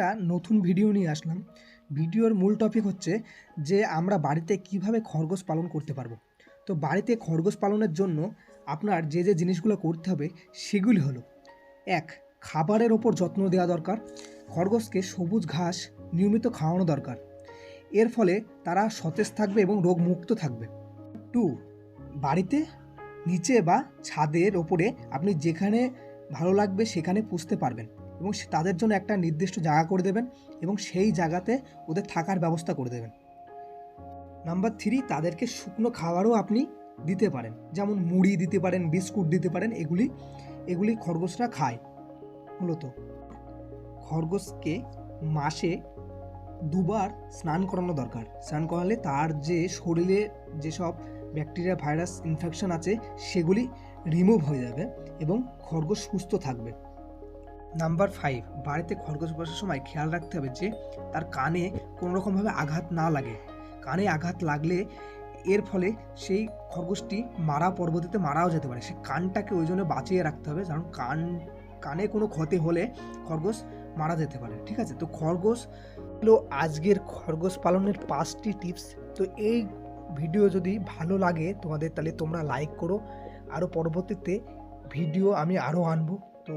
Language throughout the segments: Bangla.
একটা নতুন ভিডিও নিয়ে আসলাম। ভিডিওর মূল টপিক হচ্ছে যে আমরা বাড়িতে কীভাবে খরগোশ পালন করতে পারব। তো বাড়িতে খরগোশ পালনের জন্য আপনার যে যে জিনিসগুলো করতে হবে সেগুলি হলো, এক, খাবারের ওপর যত্ন দেওয়া দরকার। খরগোশকে সবুজ ঘাস নিয়মিত খাওয়ানো দরকার। এর ফলে তারা সতেজ থাকবে এবং রোগমুক্ত থাকবে। টু বাড়িতে নিচে বা ছাদের ওপরে আপনি যেখানে ভালো লাগবে সেখানে পুষতে পারবেন। এবং তাদের জন্য একটা নির্দিষ্ট জায়গা করে দেবেন এবং সেই জায়গাতে ওদের থাকার ব্যবস্থা করে দেবেন। নাম্বার থ্রি, তাদেরকে শুকনো খাবারও আপনি দিতে পারেন। যেমন মুড়ি দিতে পারেন, বিস্কুট দিতে পারেন, এগুলি এগুলি খরগোশরা খায় মূলত। খরগোশকে মাসে দুবার স্নান করানো দরকার। স্নান করালে তার যে শরীরে যেসব ব্যাকটেরিয়া, ভাইরাস, ইনফেকশন আছে, সেগুলি রিমুভ হয়ে যাবে এবং খরগোশ সুস্থ থাকবে। নাম্বার ফাইভ, বাড়িতে খরগোশ বসার সময় খেয়াল রাখতে হবে যে তার কানে কোনো রকমভাবে আঘাত না লাগে। কানে আঘাত লাগলে এর ফলে সেই খরগোশটি মারা পরবর্তীতে মারাও যেতে পারে। সে কানটাকে ওই জন্য বাঁচিয়ে রাখতে হবে কারণ কান, কানে কোনো ক্ষতি হলে খরগোশ মারা যেতে পারে। ঠিক আছে? তো খরগোশ হলো আজকের খরগোশ পালনের পাঁচটি টিপস। তো এই ভিডিও যদি ভালো লাগে তোমাদের, তাহলে তোমরা লাইক করো। আরও পরবর্তীতে ভিডিও আমি আরও আনব। তো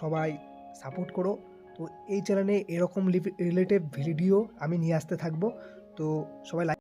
সবাই সাপোর্ট করো। তো এই চ্যানেলে এরকম রিলেটেড ভিডিও আমি নিয়ে আসতে থাকব। তো সবাই লাইক